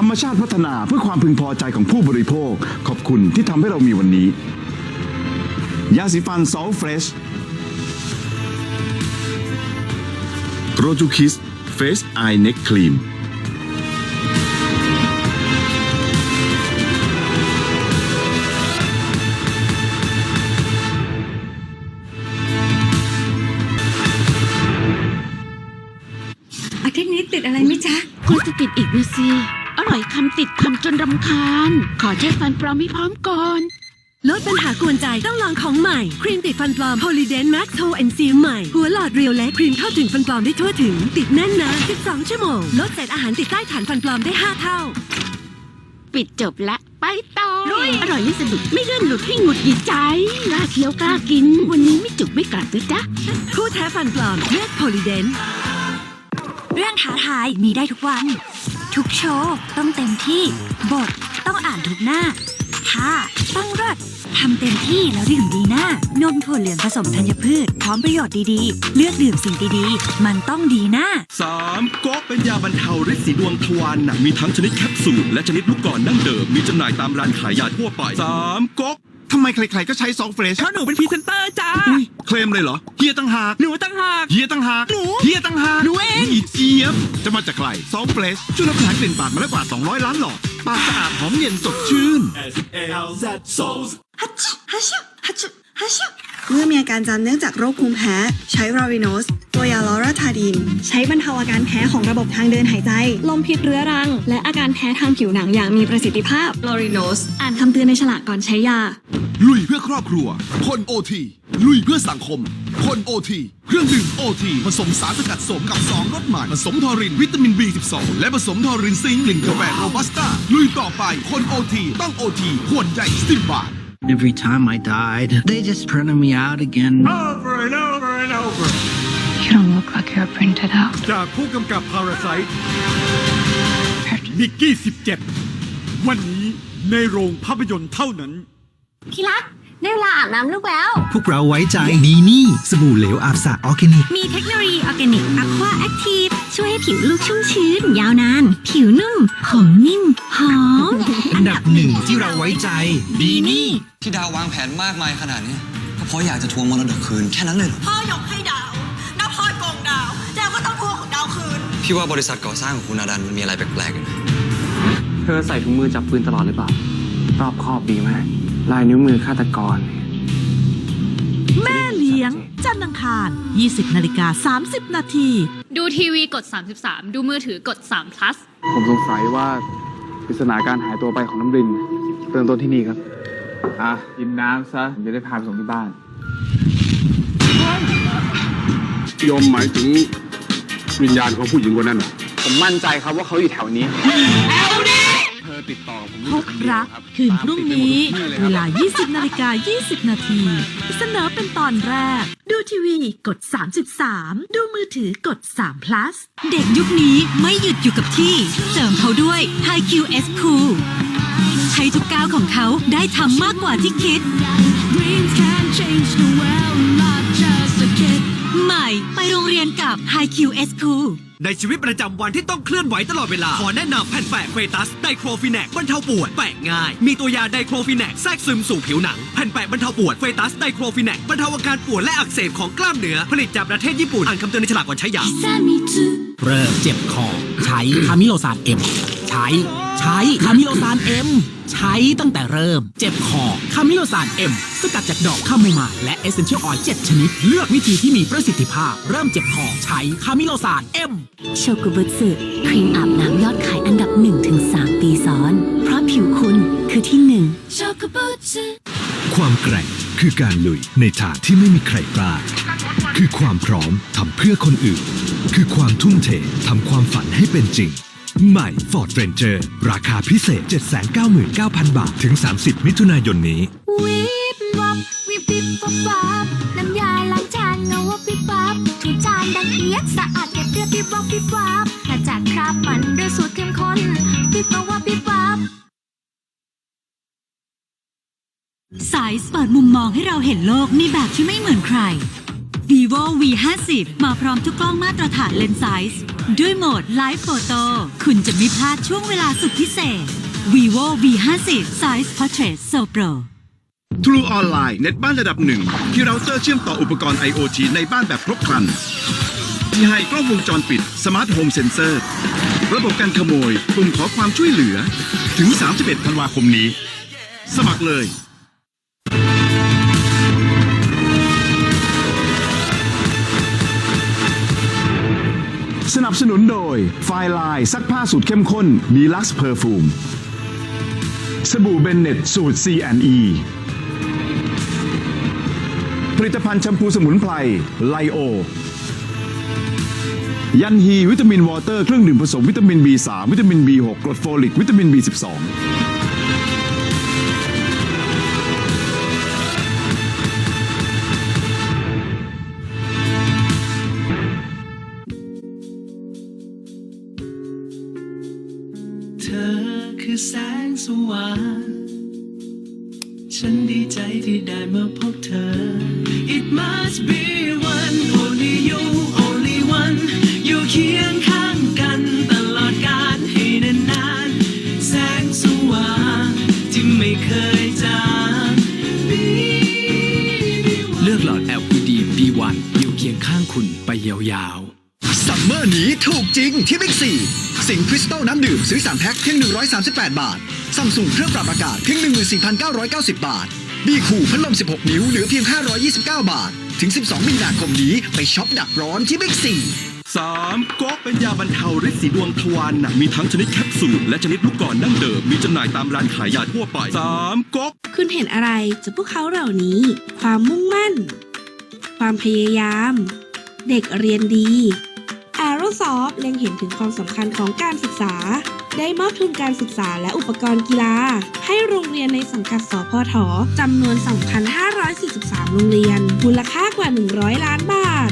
รรมชาติพัฒนาเพื่อความพึงพอใจของผู้บริโภค ขอบคุณที่ทำให้เรามีวันนี้ ยาสีฟันซอลเฟรชโรจูคิสเฟสไอเน็กครีมอาทิตย์นี้ติดอะไรไหมจ๊ะ คุณจะติดอีกนะสิ อร่อยคำติดคำจนรำคาญ ขอใช้ฟันปลอมให้พร้อมก่อน ลดปัญหากวนใจต้องลองของใหม่ ครีมติดฟันปลอม Polydent Max t o and Seal ใหม่ หัวหลอดเรียวเล็กครีมเข้าถึงฟันปลอมได้ทั่วถึง ติดแน่นนาน12 ชั่วโมง ลดเศษอาหารติดใต้ฐานฟันปลอมได้ 5 เท่า ปิดจบละ ไปต่ออร่อยไม่สะดุดไม่เลื่อนหลุดให้หงุดหงิดใจกล้าเคี้ยวกล้ากิน วันนี้ไม่จุกไม่กลัดนะจ๊ะ คู่แท้ฟันปลอมเลือก Polydent เรื่องท้าทายมีได้ทุกวัน ทุกโชว์ต้องเต็มที่ บทต้องอ่านทุกหน้าท่าต้องรดทำเต็มที่แล้วดื่มดีหน้านมถั่วเหลืองผสมธัญพืช พร้อมประโยชน์ดีๆ เลือกดื่มสิ่งดีๆ มันต้องดีหน้า 3 ก๊อกเป็นยาบรรเทาฤทธิ์สีดวงทวารหนักมีทั้งชนิดแคปซูลและชนิดลูกก่อนดั้งเดิมมีจำหน่ายตามร้านขายยาทั่วไป 3 ก๊อก ทำไมใครๆก็ใช้ซอลเฟรชเพราะหนูเป็นพรีเซนเตอร์จ้าเคลมเลยเหรอเฮียตั้งหากหนูตั้งหาก เฮียตั้งหากหนูเฮียตั้งหากหนูเอง อีเจี๊ยบ จะมาจากใครซอลเฟรชช่วยลดปัญหากลิ่นปากมาแล้วกว่า 200 ล้านหลอดปากสะอาดหอมเย็นสดชื่น ฮัชชุฮัชชุฮัชชุฮัชชุเมื่อมีอาการจามเนื่องจากโรคภูมิแพ้ ใช้ราวิโนส ตัวยาลอราทาดิน ใช้บรรเทาอาการแพ้ของระบบทางเดินหายใจ ลมพิษเรื้อรัง และอาการแพ้ทางผิวหนังอย่างมีประสิทธิภาพลอริโนส อ่านคำเตือนในฉลากก่อนใช้ยา ลุยเพื่อครอบครัว คนโอทีลุยเพื่อสังคม คนโอทีเครื่องดื่มโอทีผสมสารสกัดสมกับ 2รสใหม่ผสมทอรินวิตามิน B12 และผสมทอรินซิงค์กลิ่นกาแฟโรบัสต้าลุยต่อไปคนโอทีต้องโอทีขวดใหญ่สิบบาท Every time I died, they just printed me out again. over and over and over You don't look like you're printed out จากผู้กำกับ Parasite นิกกี้ 17 วันนี้ในโรงภาพยนตร์เท่านั้น ที่รัก ได้เวลาอาบน้ำลูกแล้ว พวกเราไว้ใจดีนี่ สบู่เหลวอาบสระออร์แกนิก มีเทคโนโลยีออร์แกนิกอะควาแอคทีฟช่วยให้ผิวลูกชุ่มชื้น ยาวนาน ผิวนุ่ม ผมนิ่ม หอม อันดับหนึ่งที่เราไว้ใจดีนี่ ที่ดาววางแผนมากมายขนาดนี้ก็เพราะอยากจะทวงมรดกคืนแค่นั้นเลยเหรอพ่อยกให้ดาวน้าพ่อยโกงดาวดาวก็ต้องทวงของดาวคืน พี่ว่าบริษัทก่อสร้างของคุณอาดันมันมีอะไรแปลกๆอยู่นะเธอใส่ถุงมือจับปืนตลอดหรือเปล่ารอบคอบดีมาก ลายนิ้วมือฆาตกร แม่เลี้ยง จันทร์อังคาร 20 นาฬิกา 30 นาที ดูทีวีกด 33 ดูมือถือกด3 plus ผมสงสัยว่าปริศนาการหายตัวไปของน้ำรินเริ่มต้นที่นี่ครับ อะ กินน้ำซะผมจะได้พาไปส่งที่บ้าน ยมหมายถึงวิญญาณของผู้หญิงคนนั้นเหรอผมมั่นใจครับว่าเขาอยู่แถวนี้เธอ ติดต่อผมพบรักคืนพรุ่งนี้ เวลา 20 นาฬิกา 20 นาทีเสนอเป็นตอนแรก ดูทีวีกด 33 ดูมือถือกด3 plus เด็กยุคนี้ไม่หยุดอยู่กับที่ เสริมเขาด้วย HiQ S Cool ให้ทุกก้าวของเขาได้ทำมากกว่าที่คิดใหม่ไปโรงเรียนกับ HiQ S Cool ในชีวิตประจำวันที่ต้องเคลื่อนไหวตลอดเวลา ขอแนะนำแผ่นแปะเฟตัสไดโครฟินแนกบรรเทาปวดแปะง่าย มีตัวยาไดโครฟินแนกแทรกซึมสู่ผิวหนัง แผ่นแปะบรรเทาปวดเฟตัสไดโครฟินแนกบรรเทาอาการปวดและอักเสบของกล้ามเนื้อผลิตจากประเทศญี่ปุ่นอ่านคำเตือนในฉลากก่อนใช้ยาเริ่มเจ็บคอ ใช้คามิโลซานเอ็มใช้ใช้คามิโลซานเอ็มใช้ตั้งแต่เริ่ม เจ็บคอคามิโลซานเอ็มสกัดจากดอกคาโมไมล์และเอเซนเชียลออยล์7ชนิด เลือกวิธีที่มีประสิทธิภาพ เริ่มเจ็บคอใช้คามิโลซานเอ็มโชกุบุสึครีมอาบน้ำยอดขายอันดับ 1-3 ปีซ้อน เพราะผิวคุณคือที่หนึ่งโชกุบุสึความแกร่งคือการลุยในทางที่ไม่มีใครกล้า คือความพร้อมทำเพื่อคนอื่น คือความทุ่มเททำความฝันให้เป็นจริง ใหม่ Ford Ranger ราคาพิเศษ 799,000 บาท ถึง 30 มิถุนายนนี้ วิบวับวิบวิบวับวับน้ำยาล้างจานเงาวับวิบวับถูจานดังเอียดสะอาดเก็บเรียบวิบวับวิบวับขจัดคราบมันด้วยสูตรเข้มข้นวิบวับวับวิบวับสายเปิดมุมมองให้เราเห็นโลกในแบบที่ไม่เหมือนใคร vivo v 5 0มาพร้อมทุกกล้องมาตรฐานเลนส์ไซส์ด้วยโหมด Live Photo คุณจะไม่พลาดช่วงเวลาสุดพิเศษ vivo v 5 0 Size Portrait So Pro True Online เน็ตบ้านระดับหนึ่ง ที่เราเตอร์เชื่อมต่ออุปกรณ์ IoT ในบ้านแบบครบครัน ที่ให้กล้องวงจรปิด Smart Home Sensor ระบบการขโมยปุ่มขอความช่วยเหลือ ถึง 31 ธันวาคมนี้ สมัครเลย นับสนุนโดยไฟลายซักผ้าสูตรเข้มข้น Deluxe Perfume สบู่เบนเน็ตสูตร C&E ผลิตภัณฑ์แชมพูสมุนไพรไลโอ ยันฮีวิตามินวอเตอร์เครื่องดื่มผสมวิตามิน B3 วิตามิน B6 กรดโฟลิก วิตามิน B12 ฉันดีใจที่ได้มาพบเธอ It must be one only you only one อยู่เคียงข้างกันตลอดกาลให้นานๆ แสงสว่างที่ไม่เคยจาง Be เลือกหลอด LED B1 อยู่เคียงข้างคุณไปยาวๆ ซัมเมอร์นี้ถูกจริงที่บิ๊กซี สิงคริสตัลน้ำดื่มซื้อ 3 แพ็คเพียง 138 บาทซัมซุงเครื่องปรับอากาศเพียง 14,990 บาทบีคูพัดลม 16 นิ้วเหลือเพียง 529 บาท ถึง 12 มีนาคมนี้ไปช็อปดับร้อนที่บิ๊กซีสามก๊อกเป็นยาบรรเทาฤทธิ์สีดวงทวารหนักมีทั้งชนิดแคปซูลและชนิดลูกก่อนดั้งเดิมมีจำหน่ายตามร้านขายยาทั่วไปสามก๊อกคุณเห็นอะไรจากพวกเขาเหล่านี้ ความมุ่งมั่น ความพยายาม เด็กเรียนดี a e r o s o f t เล็งเห็นถึงความสำคัญของการศึกษา ได้มอบทุนการศึกษาและอุปกรณ์กีฬา ให้โรงเรียนในสังกัดสพทจำนวน 2,543 โรงเรียน มูลค่ากว่า 100 ล้านบาท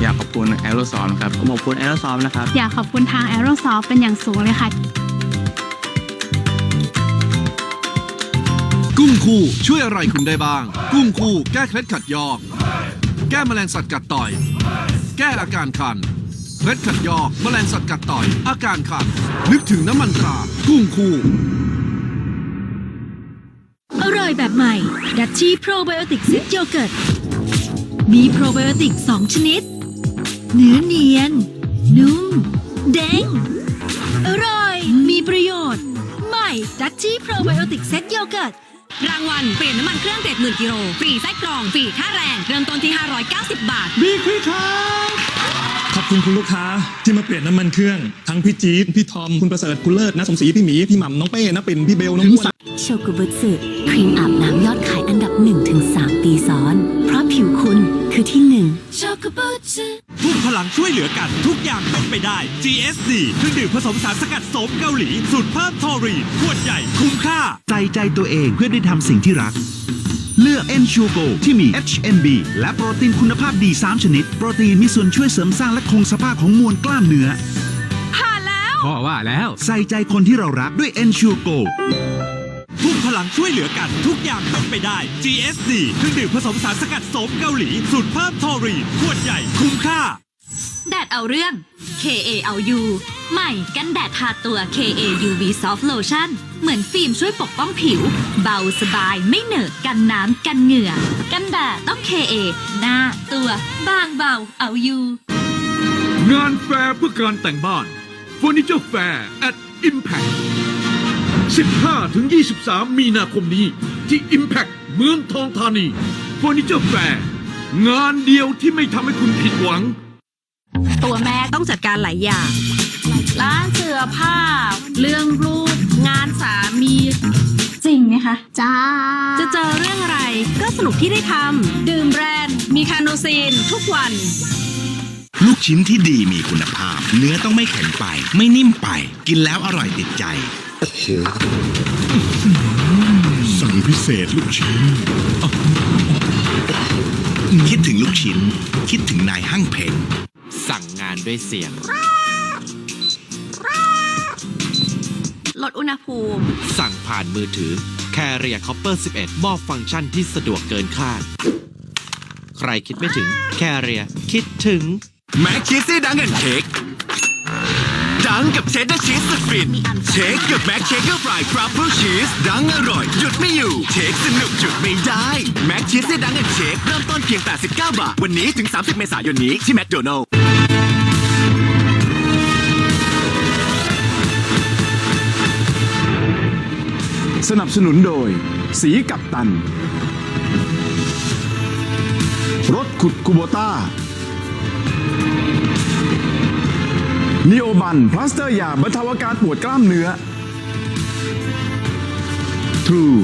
อยากขอบคุณแอโรซอลครับผมขอบคุณแอโรซอลนะครับ อยากขอบคุณทาง Aerosoft เป็นอย่างสูงเลยค่ะ กุ้งคู่ช่วยอะไรคุณได้บ้าง กุ้งคู่แก้เคล็ดขัดยอก แก้แมลงสัตว์กัดต่อย แก้อาการคัน เคล็ดขัดยอกแมลงสัตว์กัดต่อย อาการคัน นึกถึงน้ำมันตรา กุ้งคู่ อร่อยแบบใหม่ ดัชชี่โปรไบโอติกเซตโยเกิร์ต มีโปรไบโอติก 2 ชนิด เนื้อเนียน นุ่ม เด้ง อร่อย มีประโยชน์ ใหม่ดัชชี่โปรไบโอติกเซตโยเกิร์ตรางวัลเปลี่ยนน้ำมันเครื่อง70,000กิโลฟรีไส้กรองฟรีค่าแรง เริ่มต้นที่ 590 บาทบิ๊กควิกครับขอบ คุณคุณลูกค้าที่มาเปลี่ยนน้ำมันเครื่อง ทั้งพี่จี๊ดพี่ทอม คุณประเสริฐคุณเลิศนะสมศรีพี่หมี พี่หม่ำน้องเป้นะปิ่นพี่เบลน้องอ้วนโชกุบุสึครีมอาบน้ำยอดขายอันดับ1-3ปีซ้อน เพราะผิวคุณคือที่หนึ่งทุกพลังช่วยเหลือกันทุกอย่างเป็นไปได้ GSD เครื่องดื่มผสมสารสกัดโสมเกาหลีสูตรเพิ่มทอรีนขวดใหญ่คุ้มค่าใส่ใจตัวเองเพื่อได้ทำสิ่งที่รัก เลือก e n s u r e Go ที่มี HMB และโปรตีนคุณภาพดี 3 ชนิด โปรตีนมีส่วนช่วยเสริมสร้างและคงสภาพของมวลกล้ามเนื้อ ผ่านแล้ว พ่อว่าแล้ว ใส่ใจคนที่เรารักด้วย e n s u r e Go ทุกพลังช่วยเหลือกันทุกอย่างเป็นไปได้ GSD เครื่องดื่มผสมสารสกัดโสมเกาหลีสูตรเพิ่มทอรีนขวดใหญ่คุ้มค่า แดดเอาเรื่อง KA เอายูใหม่กันแดดทาตัว KA UV Soft Lotion เหมือนฟิล์มช่วยปกป้องผิว เบาสบายไม่เหนอะกันน้ำกันเหงื่อ กันแดดต้อง KA หน้าตัวบางเบาเอาอยู่ งานแฟร์เพื่อการแต่งบ้าน Furniture Fair at Impact 15ถึง23 มีนาคมนี้ ที่ Impact เมืองทองธานี Furniture Fair งานเดียวที่ไม่ทำให้คุณผิดหวัง ตัวแม่ต้องจัดการหลายอย่าง ร้านเสื้อผ้า เรื่องลูกงานสามี จริงไหมคะจ้าจะเจอเรื่องอะไรก็สนุกที่ได้ทำดื่มแบรนด์มีคาโนซีนทุกวัน ลูกชิ้นที่ดีมีคุณภาพ เนื้อต้องไม่แข็งไป ไม่นิ่มไป กินแล้วอร่อยติดใจโอ้โหสั่งพิเศษลูกชิ้น คิดถึงลูกชิ้น คิดถึงนายห้างเพง สั่งงานด้วยเสียง ลดอุณหภูมิ สั่งผ่านมือถือ Carrier Copper 11 มอบฟังก์ชันที่สะดวกเกินคาด ใครคิดไม่ถึงแค่เรียคิดถึง แม็กชีสซี่ดังเงินเค้กดังกับเชดดาร์ชีสสุดฟินเชคกับแม็กเชคเกอร์ฟรายทรัฟเฟิลชีสดังอร่อย หยุดไม่อยู่ เชคสนุกหยุดไม่ได้ แม็กชีสซี่ดังเงินเชคเริ่มต้นเพียง 89 บาท วันนี้ถึง 30 เมษายนนี้ที่แมคโดนัลล์ สนับสนุนโดย สีกับตัน รถขุดคูโบต้านิโอบันพลาสเตอร์ยาบรรเทาอาการปวดกล้ามเนื้อ True